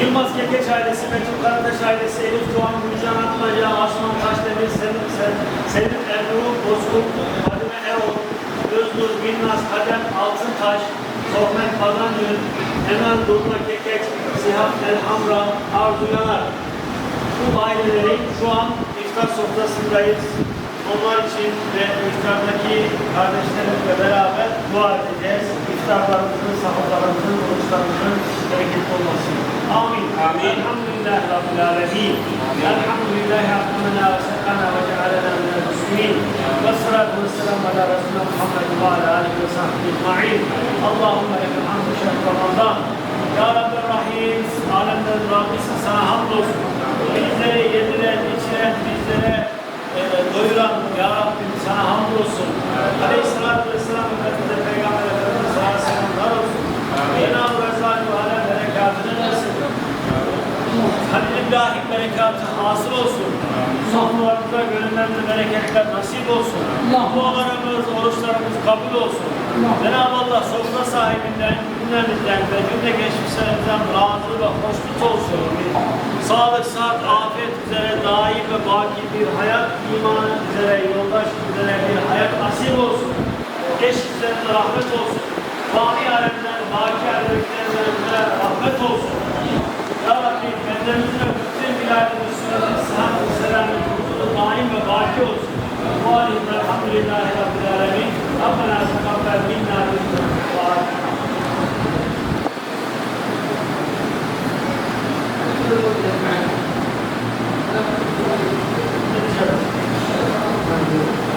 Yılmaz Kekeç ailesi, Metin Karataş ailesi, Elif Doğan, Gülcan Atmaca, Asman Taşdemir, Selim, Selim, Erdoğan, Bozkurt, Fadime Erol, Öznur, Binnaz, Kadem Altıntaş, Sohmet Pazangül, Emen Durma Kekeç, Sihab Elhamra, Arzu Yanar. Bu ailelerin şu an iftar sofrasındayız. Onlar için ve iftardaki kardeşlerimizle beraber dua edeceğiz. İftarlarımızın, sahurlarımızın, oruçlarımızın bereketli olmasın. آمين. الحمد لله رب العالمين. الحمد لله أقامنا وسقانا وجعلنا من المسلمين. والصلاة والسلام على رسول محمد وعلى آله وصحبه أجمعين. اللهم لك الحمد شهر رمضان. يا رب الرحيم. عالمنا الرئيس سنة حمدك وإذا يدلت Halillahi berekatı hasıl olsun. Sofralarımıza gönüllerinde bereketler nasip olsun. Dualarımız, oruçlarımız kabul olsun. Cenab-ı Allah sofra sahibinden, günlerimizden ve cümle geçmişlerimizden razı ve hoşnut olsun. Sağlık, sıhhat, afiyet üzere daim ve baki bir hayat, iman üzere, yoldaş üzere bir hayat nasip olsun. Üzerine rahmet olsun. Fani alemden, baki alemlerine rahmet olsun. Ya Rabbi benderimizin ve bütün biladımız sünnetin sıhhat ve selamın huzuru daim ve baki olsun. Bu alimde